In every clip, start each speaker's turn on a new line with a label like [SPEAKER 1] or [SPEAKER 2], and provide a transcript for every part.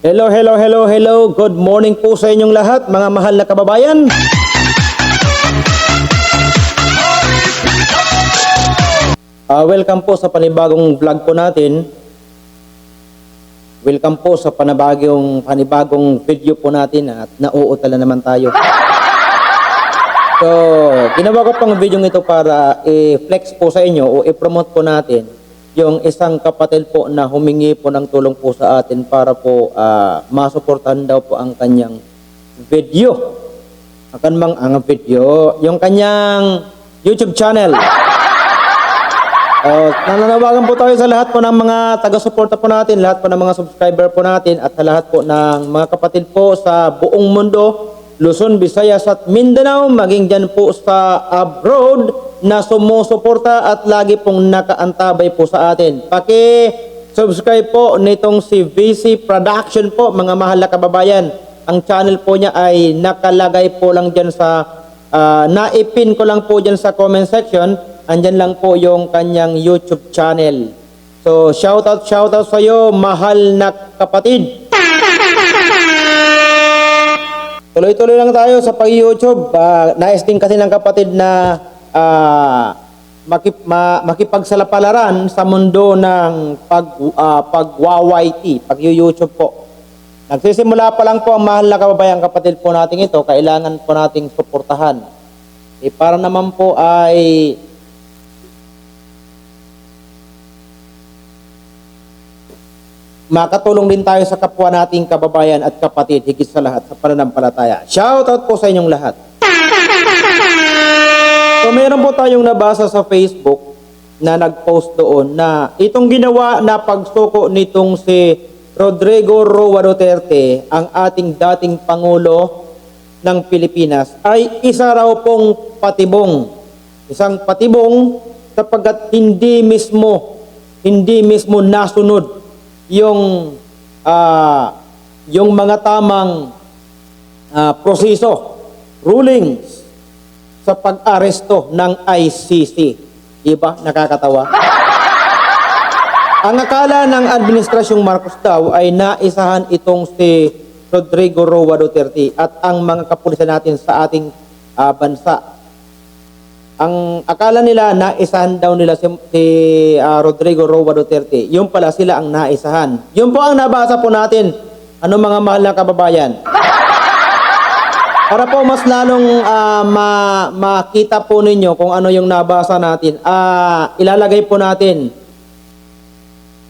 [SPEAKER 1] Hello, hello, hello, hello. Good morning po sa inyong lahat, mga mahal na kababayan. Ah, welcome po sa panibagong vlog po natin. Welcome po sa panibagong panibagong video po natin at nauutala naman tayo. So, ginawa ko pang video ito para i-flex po sa inyo o i-promote po natin yung isang kapatid po na humingi po ng tulong po sa atin para po ah, masuportahan daw po ang kanyang video. Ang kanmang ang video, yung kanyang YouTube channel. Uh, nananawagan po tayo sa lahat po ng mga taga-suporta po natin, lahat po ng mga subscriber po natin at sa lahat po ng mga kapatid po sa buong mundo, Luzon, Visayas at Mindanao, maging dyan po sa abroad na sumusuporta at lagi pong nakaantabay po sa atin. Paki-subscribe po nitong si VC Production po, mga mahal na kababayan. Ang channel po niya ay nakalagay po lang dyan sa, ah, naipin ko lang po dyan sa comment section andyan lang po yung kanyang YouTube channel. So, shoutout, shoutout sa iyo, mahal na kapatid. Tuloy-tuloy lang tayo sa pag-YouTube. Uh, nais din kasi ng kapatid na ah, makip, ma, makipagsalapalaran sa mundo ng pag, ah, pag-YYT, pag-YouTube po. Nagsisimula pa lang po ang mahal na kababayan kapatid po natin ito, kailangan po nating suportahan. Eh, para naman po ay makatulong din tayo sa kapwa nating kababayan at kapatid higit sa lahat sa pananampalataya. Shoutout po sa inyong lahat. So meron po tayong nabasa sa Facebook na nag-post doon na itong ginawa na pagsuko nitong si Rodrigo Roa Duterte, ang ating dating Pangulo ng Pilipinas, ay isa raw pong patibong. Isang patibong sapagkat hindi mismo, hindi mismo nasunod yung ah, yung mga tamang ah, proseso, rulings sa pag-aresto ng ICC. Diba? Nakakatawa. Ang akala ng Administrasyong Marcos daw ay naisahan itong si Rodrigo Roa Duterte at ang mga kapulisan natin sa ating ah, bansa. Ang akala nila naisahan daw nila si, si ah, Rodrigo Roa Duterte. Yung pala sila ang naisahan. Yun po ang nabasa po natin. Ano mga mahal na kababayan? Para po mas lalong ah, ma- makita po ninyo kung ano yung nabasa natin, ah, ilalagay po natin.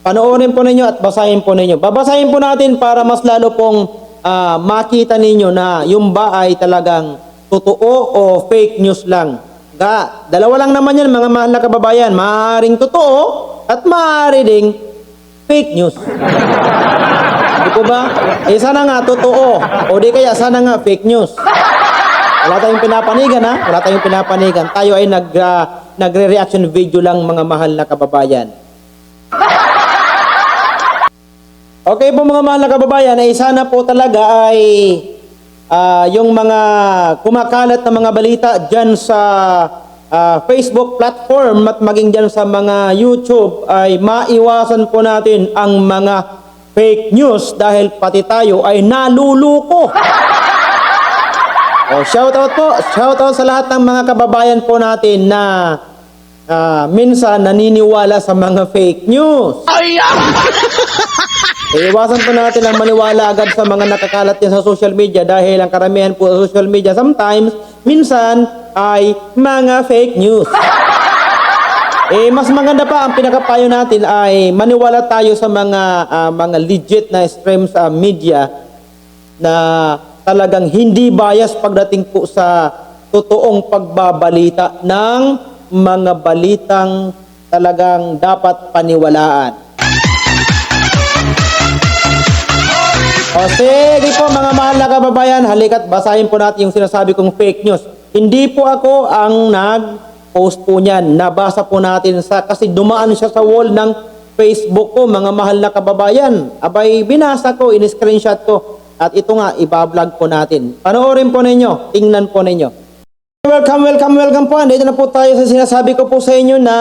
[SPEAKER 1] Panoorin po ninyo at basahin po ninyo. Babasahin po natin para mas lalo pong ah, makita ninyo na yung ba ay talagang totoo o fake news lang. Ga, dalawa lang naman yan mga mahal na kababayan. Maaaring totoo at maaari ding fake news. Di po ba? Eh sana nga totoo. O di kaya sana nga fake news. Wala tayong pinapanigan ha. Wala tayong pinapanigan. Tayo ay nag, ah, nagre-reaction video lang mga mahal na kababayan. Okay po mga mahal na kababayan, ay sana po talaga ay ah, yung mga kumakalat na mga balita dyan sa ah, Facebook platform at maging dyan sa mga YouTube ay maiwasan po natin ang mga fake news dahil pati tayo ay naluluko. Oh, shout out po, shout out sa lahat ng mga kababayan po natin na ah, minsan naniniwala sa mga fake news. Eh, iwasan po natin ang maniwala agad sa mga nakakalat yan sa social media dahil ang karamihan po sa social media sometimes, minsan, ay mga fake news. Eh, mas maganda pa ang pinakapayo natin ay maniwala tayo sa mga ah, mga legit na streams sa media na talagang hindi bias pagdating po sa totoong pagbabalita ng mga balitang talagang dapat paniwalaan. O sige po mga mahal na kababayan, halika't basahin po natin yung sinasabi kong fake news. Hindi po ako ang nag-post po niyan. Nabasa po natin sa, kasi dumaan siya sa wall ng Facebook ko, mga mahal na kababayan. Abay, binasa ko, in-screenshot ko. At ito nga, ibablog po natin. Panoorin po ninyo, tingnan po ninyo. Welcome, welcome, welcome po. Dito na po tayo sa sinasabi ko po sa inyo na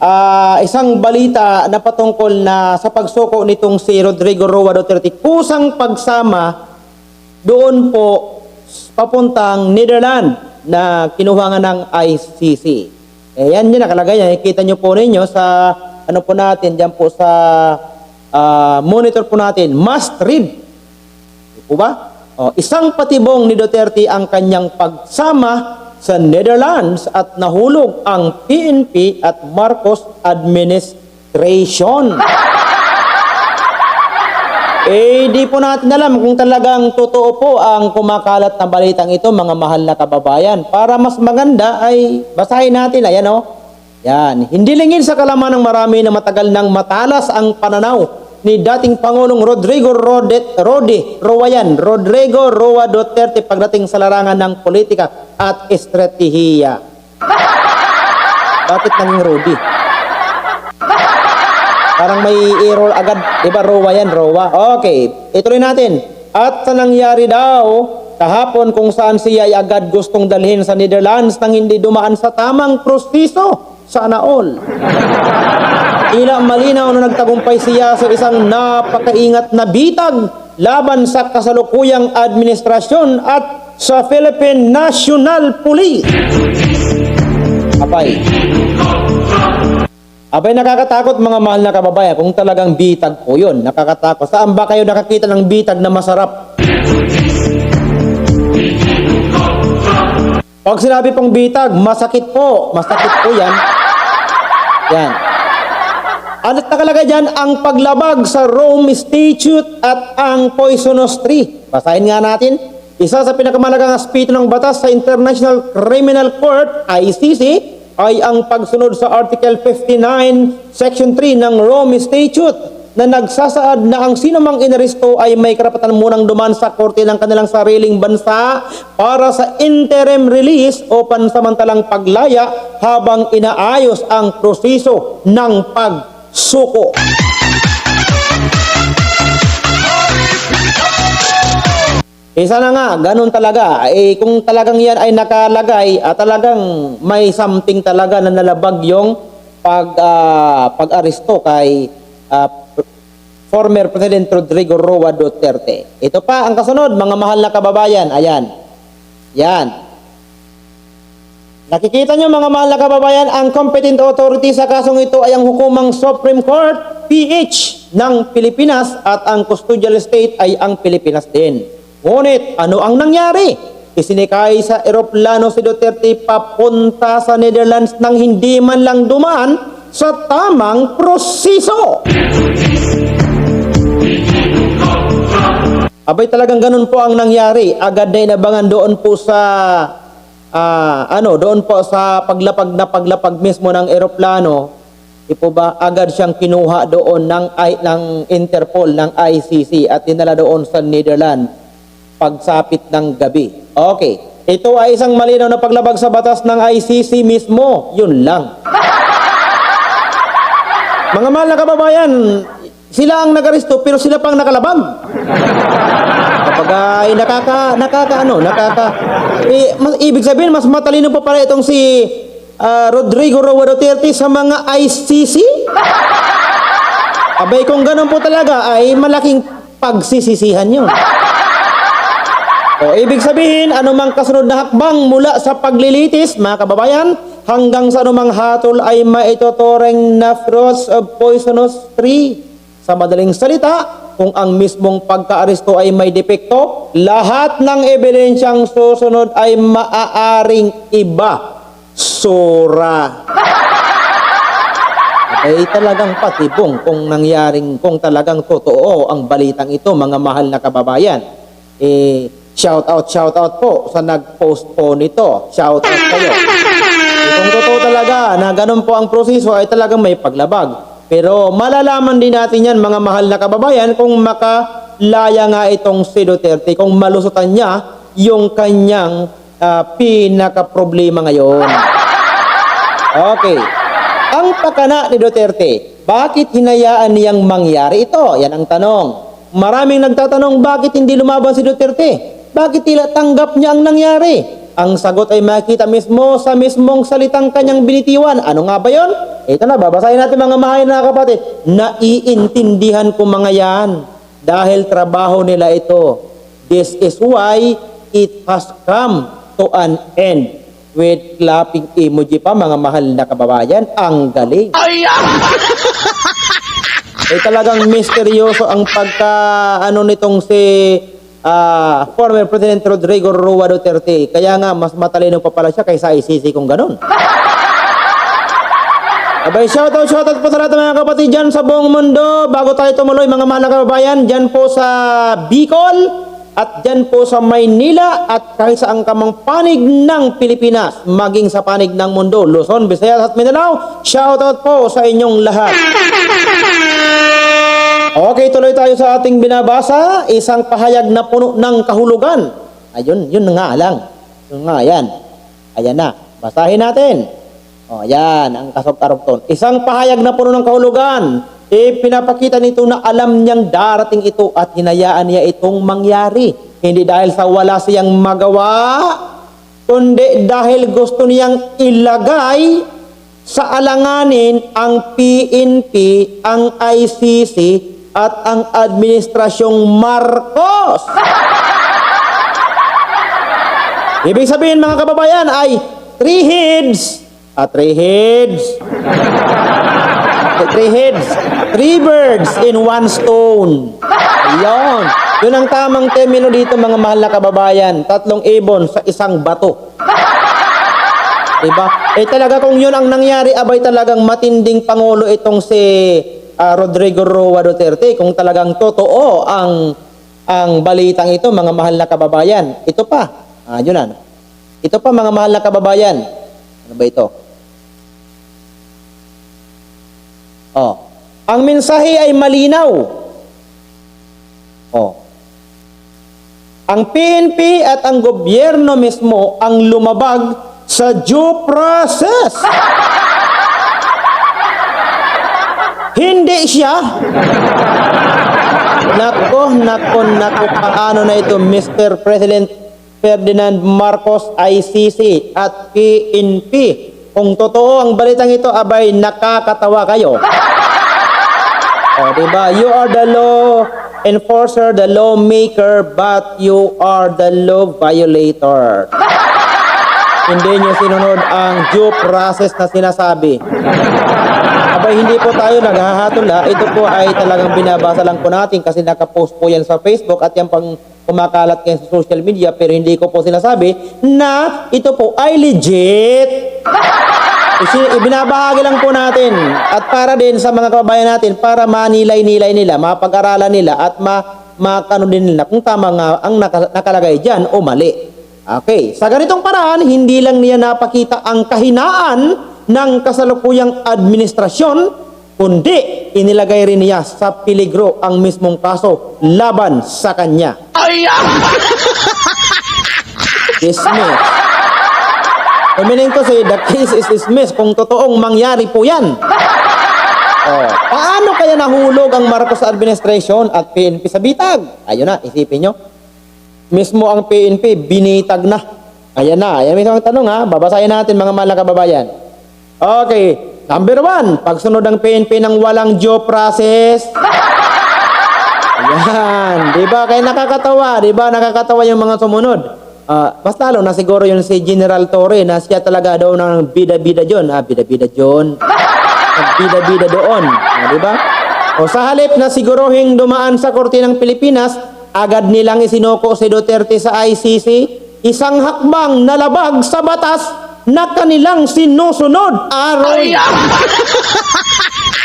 [SPEAKER 1] ah, isang balita na patungkol na sa pagsuko nitong si Rodrigo Roa Duterte, kusang pagsama doon po papuntang Netherlands na kinuha nga ng ICC. Eh, yan yun nakalagay yan. Kita nyo po ninyo sa ano po natin, dyan po sa ah, monitor po natin, must read. Di po ba? O, isang patibong ni Duterte ang kanyang pagsama sa Netherlands at nahulog ang PNP at Marcos administration. Eh, di po natin alam kung talagang totoo po ang kumakalat na balitang ito, mga mahal na kababayan. Para mas maganda ay basahin natin. Ayan o. Yan. Hindi lingid sa kalaman ng marami na matagal nang matalas ang pananaw ni dating Pangulong Rodrigo Rodet, Rodi, Roayan, Rodrigo Roa Duterte pagdating sa larangan ng politika at estratehiya. Bakit naging Rodi? Parang may error agad, di ba? Rowa yan, Rowa. Okay, ituloy natin. At sa nangyari daw, kahapon kung saan siya ay agad gustong dalhin sa Netherlands nang hindi dumaan sa tamang proseso. Sana all. Ila malinaw na nagtagumpay siya sa isang napakaingat na bitag laban sa kasalukuyang administrasyon at sa Philippine National Police. Abay. Abay, nakakatakot mga mahal na kababayan kung talagang bitag po yun. Nakakatakot. Saan ba kayo nakakita ng bitag na masarap? Pag sinabi pong bitag, masakit po. Masakit po yan. Yan. At nakalagay dyan ang paglabag sa Rome Statute at ang Poisonous Tree. Basahin nga natin. Isa sa pinakamalagang aspeto ng batas sa International Criminal Court, ICC, ay ang pagsunod sa Article 59, Section 3 ng Rome Statute na nagsasaad na ang sino mang inaresto ay may karapatan munang duman sa korte ng kanilang sariling bansa para sa interim release o pansamantalang paglaya habang inaayos ang proseso ng pagsuko. Isa na nga, ganun talaga. Eh, kung talagang yan ay nakalagay, at talagang may something talaga na nalabag yung pag, ah, pag-aresto kay ah, pr- former President Rodrigo Roa Duterte. Ito pa ang kasunod, mga mahal na kababayan. Ayan. Yan. Nakikita nyo mga mahal na kababayan, ang competent authority sa kasong ito ay ang hukumang Supreme Court, PH, ng Pilipinas at ang custodial state ay ang Pilipinas din. Ngunit, ano ang nangyari? Isinikay sa eroplano si Duterte papunta sa Netherlands nang hindi man lang dumaan sa tamang proseso. Abay talagang ganun po ang nangyari. Agad na inabangan doon po sa ah, ano, doon po sa paglapag na paglapag mismo ng eroplano. Di po ba agad siyang kinuha doon ng I, ng Interpol ng ICC at dinala doon sa Netherlands pagsapit ng gabi. Okay. Ito ay isang malinaw na paglabag sa batas ng ICC mismo. Yun lang. Mga mahal na kababayan, sila ang nagaristo pero sila pang nakalabag. Kapag ay nakaka, nakaka ano, nakaka, eh, mas, ibig sabihin mas matalino pa pala itong si ah, Rodrigo Roa Duterte sa mga ICC. Abay kung ganun po talaga ay malaking pagsisisihan yun. O, ibig sabihin, anumang kasunod na hakbang mula sa paglilitis, mga kababayan, hanggang sa anumang hatol ay maitutureng na fruits of poisonous tree. Sa madaling salita, kung ang mismong pagkaaresto ay may depekto, lahat ng ebidensyang susunod ay maaaring iba. Sura. Ay talagang patibong kung nangyaring, kung talagang totoo ang balitang ito, mga mahal na kababayan. Eh, shout out, shout out po sa nag-post po nito. Shout out kayo. Kung totoo talaga na ganun po ang proseso ay talagang may paglabag. Pero malalaman din natin yan mga mahal na kababayan kung makalaya nga itong si Duterte, kung malusutan niya yung kanyang ah, pinaka-problema ngayon. Okay. Ang pakana ni Duterte, bakit hinayaan niyang mangyari ito? Yan ang tanong. Maraming nagtatanong bakit hindi lumaban si Duterte? Bakit tila tanggap niya ang nangyari? Ang sagot ay makita mismo sa mismong salitang kanyang binitiwan. Ano nga ba yon? Ito na, babasahin natin mga mahal na kapatid. Naiintindihan ko mga yan dahil trabaho nila ito. This is why it has come to an end with clapping emoji pa mga mahal na kababayan. Ang galing. eh talagang misteryoso ang pagka ano nitong si ah, former President Rodrigo Roa Duterte. Kaya nga mas matalino pa pala siya kaysa ICC kung ganun. Abay, shoutout, shoutout po sa lahat mga kapatid dyan sa buong mundo. Bago tayo tumuloy, mga mahal na kababayan, dyan po sa Bicol at dyan po sa Maynila at kahit saan ka mang panig ng Pilipinas, maging sa panig ng mundo, Luzon, Visayas at Mindanao, shoutout po sa inyong lahat. Okay, tuloy tayo sa ating binabasa. Isang pahayag na puno ng kahulugan. Ayun, yun nga lang. Yun nga, yan. Ayan na. Basahin natin. O, yan, ang kasog-karugton. Isang pahayag na puno ng kahulugan. E, pinapakita nito na alam niyang darating ito at hinayaan niya itong mangyari. Hindi dahil sa wala siyang magawa, kundi dahil gusto niyang ilagay sa alanganin ang PNP, ang ICC, at ang Administrasyong Marcos. Ibig sabihin mga kababayan ay three heads, at three heads, three heads, three birds in one stone. Ayun. Yun ang tamang termino dito mga mahal na kababayan. Tatlong ibon sa isang bato. Diba? Eh talaga kung yun ang nangyari, abay talagang matinding pangulo itong si ah, Rodrigo Roa Duterte. Kung talagang totoo ang ang balitang ito, mga mahal na kababayan. Ito pa. Ah, yun na. Ito pa mga mahal na kababayan. Ano ba ito? Oh. Ang mensahe ay malinaw. Oh. Ang PNP at ang gobyerno mismo ang lumabag sa due process. Hindi siya. Nako, nako, nako, paano na ito, Mr. President Ferdinand Marcos ICC at PNP. Kung totoo ang balitang ito, abay nakakatawa kayo. O, diba? You are the law enforcer, the lawmaker, but you are the law violator. Hindi nyo sinunod ang due process na sinasabi. Hindi po tayo naghahatula. Ito po ay talagang binabasa lang po natin kasi nakapost po yan sa Facebook at yan pang kumakalat ngayon sa social media pero hindi ko po sinasabi na ito po ay legit. Ibinabahagi lang po natin at para din sa mga kababayan natin para manilay-nilay nila, mapag-aralan nila at ma makano din nila kung tama nga ang naka- nakalagay diyan o mali. Okay, sa ganitong paraan hindi lang niya napakita ang kahinaan ng kasalukuyang administrasyon kundi inilagay rin niya sa peligro ang mismong kaso laban sa kanya. Dismiss. Meaning to say, the case is dismissed kung totoong mangyari po yan. Oh, paano kaya nahulog ang Marcos administration at PNP sa bitag? Ayun na, isipin nyo. Mismo ang PNP, binitag na. Ayan na, ayan mismo ang tanong ha. Babasahin natin mga mahal na kababayan. Okay, number one, pagsunod ng PNP ng walang due process. Ayan, di ba? Kaya nakakatawa, di ba? Nakakatawa yung mga sumunod. Ah, mas lalo na siguro yun si General Torre na siya talaga daw ng bida-bida dyan. Ah, bida-bida dyan. Bida-bida doon. Ah, di ba? O sa halip na siguruhing dumaan sa korte ng Pilipinas, agad nilang isinuko si Duterte sa ICC, isang hakbang na labag sa batas na kanilang sinusunod. Aroy!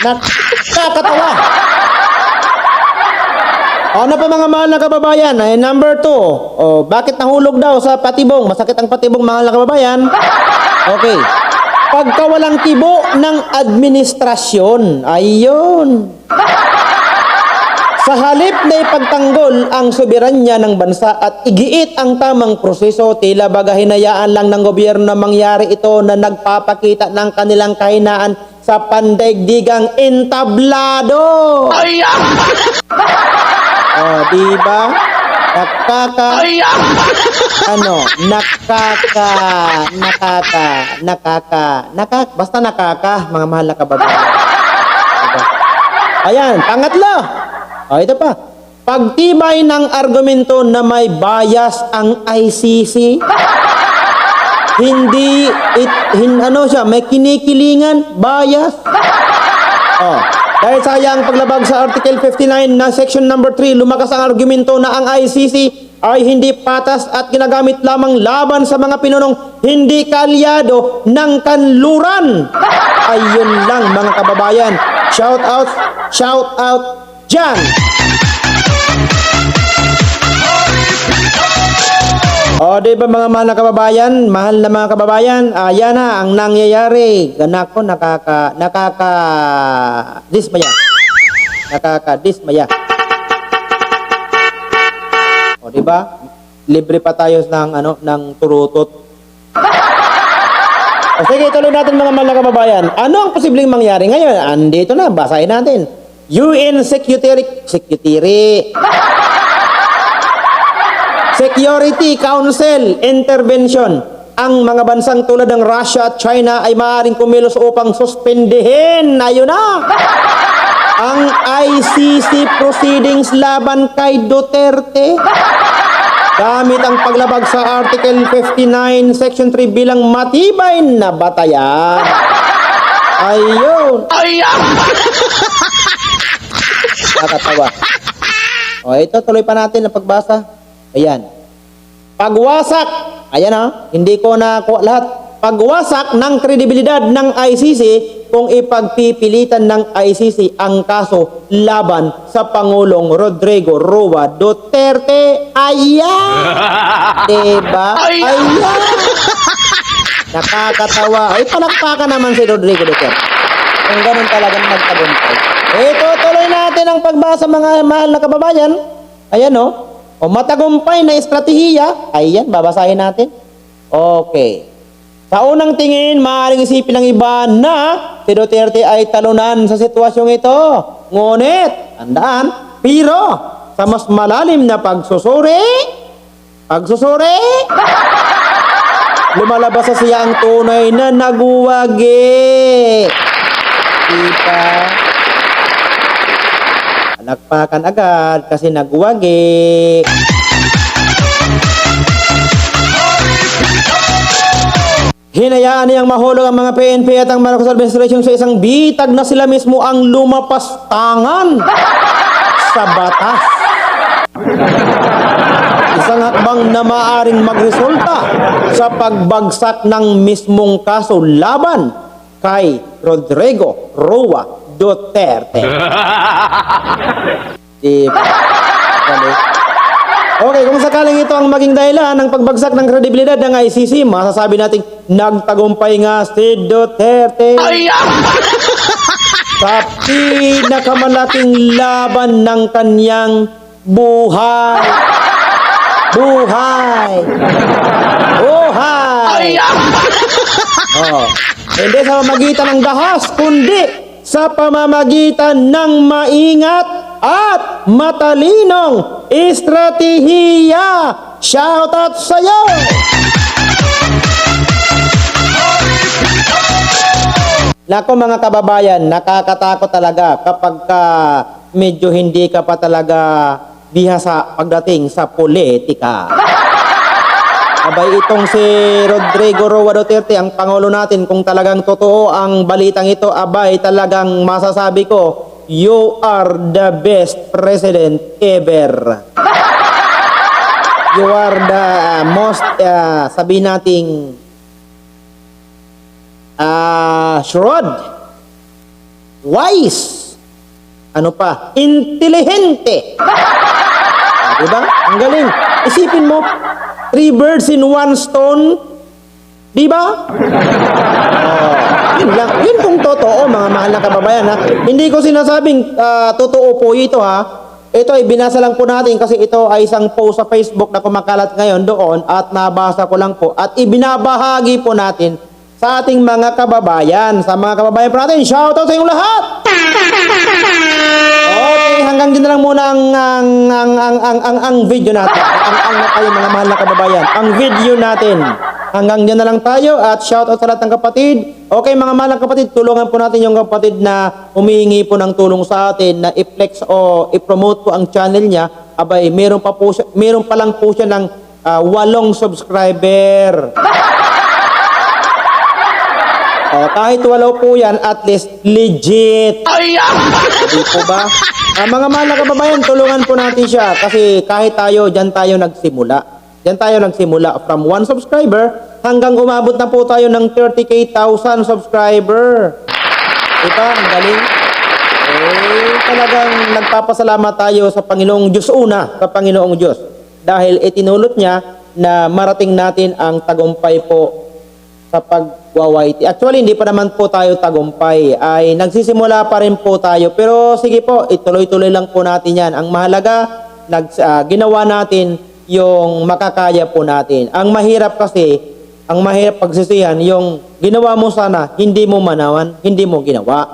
[SPEAKER 1] Nakakatawa. Ano pa mga mahal na kababayan? Ay, number two. Oh, bakit nahulog daw sa patibong? Masakit ang patibong mahal na kababayan. Okay. Pagkawalang tibo ng administrasyon. Ayun. Sa halip na ipagtanggol ang soberanya ng bansa at igiit ang tamang proseso, tila baga hinayaan lang ng gobyerno mangyari ito na nagpapakita ng kanilang kahinaan sa pandaigdigang entablado. Oh, di ba? Nakaka... ano? Nakaka... Nakaka... Nakaka... Nakaka... Basta nakaka, mga mahal na kababayan. Diba? Ayan, pangatlo. O, ito pa. Pagtibay ng argumento na may bias ang ICC. Hindi, it, hin, ano siya, may kinikilingan, bias. Oh, dahil sayang paglabag sa Article 59 na Section number 3, lumakas ang argumento na ang ICC ay hindi patas at ginagamit lamang laban sa mga pinunong hindi kalyado ng kanluran. Ayun lang mga kababayan. Shout out, shout out dyan. O, di ba mga na kababayan, mahal na mga kababayan, ayan na ang nangyayari. Ganak ko, nakaka, nakaka, dismaya. Nakaka, dismaya. O, di ba? Libre pa tayo ng, ano, ng turutot. O, sige, tuloy natin mga na kababayan. Ano ang posibleng mangyari ngayon? Andito na, basahin natin. UN Secretary, Secretary, Security Council Intervention. Ang mga bansang tulad ng Russia at China ay maaaring kumilos upang suspendihin. Ayun na! Ang ICC proceedings laban kay Duterte. Gamit ang paglabag sa Article 59, Section 3 bilang matibay na batayan. Ayun! Nakakatawa. O, ito, tuloy pa natin ang pagbasa. Ayan. Pagwasak, ayan ha, hindi ko na kuha lahat. Pagwasak ng kredibilidad ng ICC kung ipagpipilitan ng ICC ang kaso laban sa Pangulong Rodrigo Roa Duterte. Ayan! diba? Ayan! Nakakatawa. Ay, palakpakan naman si Rodrigo Duterte. Kung ganun talagang magtagumpay. Ito, tuloy natin ang pagbasa mga mahal na kababayan. Ayan o. O matagumpay na estratehiya. Ayan, babasahin natin. Okay. Sa unang tingin, maaaring isipin ng iba na si Duterte ay talunan sa sitwasyong ito. Ngunit, tandaan, pero sa mas malalim na pagsusuri, pagsusuri, lumalabas sa siya ang tunay na naguwagi. Diba? Palakpakan agad kasi nagwagi. Hinayaan niyang mahulog ang mga PNP at ang Marcos administration sa isang bitag na sila mismo ang lumapas tangan sa batas. Isang hakbang na maaring magresulta sa pagbagsak ng mismong kaso laban kay Rodrigo Roa Duterte. Dali. Okay, kung sakaling ito ang maging dahilan ng pagbagsak ng kredibilidad ng ICC, masasabi nating nagtagumpay nga si Duterte sa pinakamalaking laban ng kanyang buhay. Buhay! Buhay! Oh. Hindi sa pamamagitan ng dahas, kundi sa pamamagitan ng maingat at matalinong estratehiya. Shoutout sa'yo! Nako mga kababayan, nakakatakot talaga kapag ka medyo hindi ka pa talaga bihasa pagdating sa politika. Abay itong si Rodrigo Roa Duterte, ang Pangulo natin, kung talagang totoo ang balitang ito, abay talagang masasabi ko, you are the best president ever. You are the most, uh, sabi nating, ah, shrewd, wise, ano pa, intelihente. Diba? Ang galing. Isipin mo, three birds in one stone. Diba? Oh, yun lang. Yun kung totoo, mga mahal na kababayan. Ha? Hindi ko sinasabing ah, totoo po ito ha. Ito ay binasa lang po natin kasi ito ay isang post sa Facebook na kumakalat ngayon doon at nabasa ko lang po at ibinabahagi po natin sa ating mga kababayan. Sa mga kababayan po natin, shoutout sa inyong lahat! Okay, hanggang dyan na lang muna ang ang ang ang ang, ang, ang video natin. Ang ang na tayo mga mahal na kababayan. Ang video natin. Hanggang dyan na lang tayo at shout out sa lahat ng kapatid. Okay mga mahal na kapatid, tulungan po natin yung kapatid na humihingi po ng tulong sa atin na i-flex o i-promote po ang channel niya. Abay, meron pa po siya, meron pa lang po siya ng ah, walong subscriber. Oh, kahit walaw po yan, at least legit. Hindi po ba? Ah, mga mahal na kababayan, tulungan po natin siya kasi kahit tayo, dyan tayo nagsimula. Dyan tayo nagsimula from 1 subscriber hanggang umabot na po tayo ng 30k thousand subscriber. Diba? Ang galing. Eh, talagang nagpapasalamat tayo sa Panginoong Diyos una, sa Panginoong Diyos. Dahil itinulot niya na marating natin ang tagumpay po sa pagwawaiti. Actually, hindi pa naman po tayo tagumpay. Ay nagsisimula pa rin po tayo. Pero sige po, ituloy-tuloy lang po natin yan. Ang mahalaga, nag, ah, ginawa natin yung makakaya po natin. Ang mahirap kasi, ang mahirap pagsisihan, yung ginawa mo sana, hindi mo manawan, hindi mo ginawa.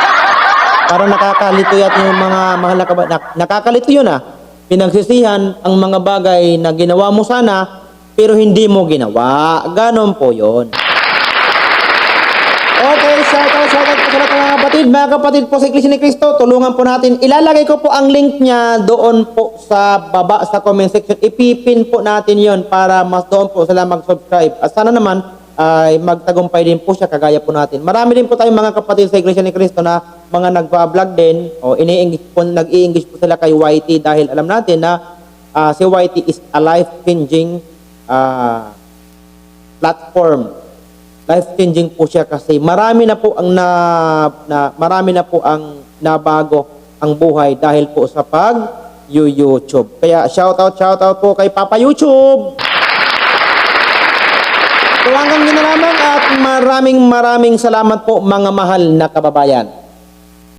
[SPEAKER 1] Parang nakakalito yata yung mga mahal nak- nakakalito yun ah. Pinagsisihan ang mga bagay na ginawa mo sana, pero hindi mo ginawa. Ganon po yun. Okay, shout out, shout out po sa lahat mga kapatid. Mga kapatid po sa Iglesia ni Cristo, tulungan po natin. Ilalagay ko po ang link niya doon po sa baba sa comment section. Ipipin po natin yon para mas doon po sila mag-subscribe. At sana naman ay magtagumpay din po siya kagaya po natin. Marami din po tayong mga kapatid sa Iglesia ni Cristo na mga nagpa-vlog din o ini-engage po, nag-i-engage po sila kay YT dahil alam natin na ah, si YT is a life-changing ah, platform. Life-changing po siya kasi marami na po ang na, na marami na po ang nabago ang buhay dahil po sa pag YouTube. Kaya shout out, shout out po kay Papa YouTube. So hanggang yun na lamang at maraming maraming salamat po mga mahal na kababayan.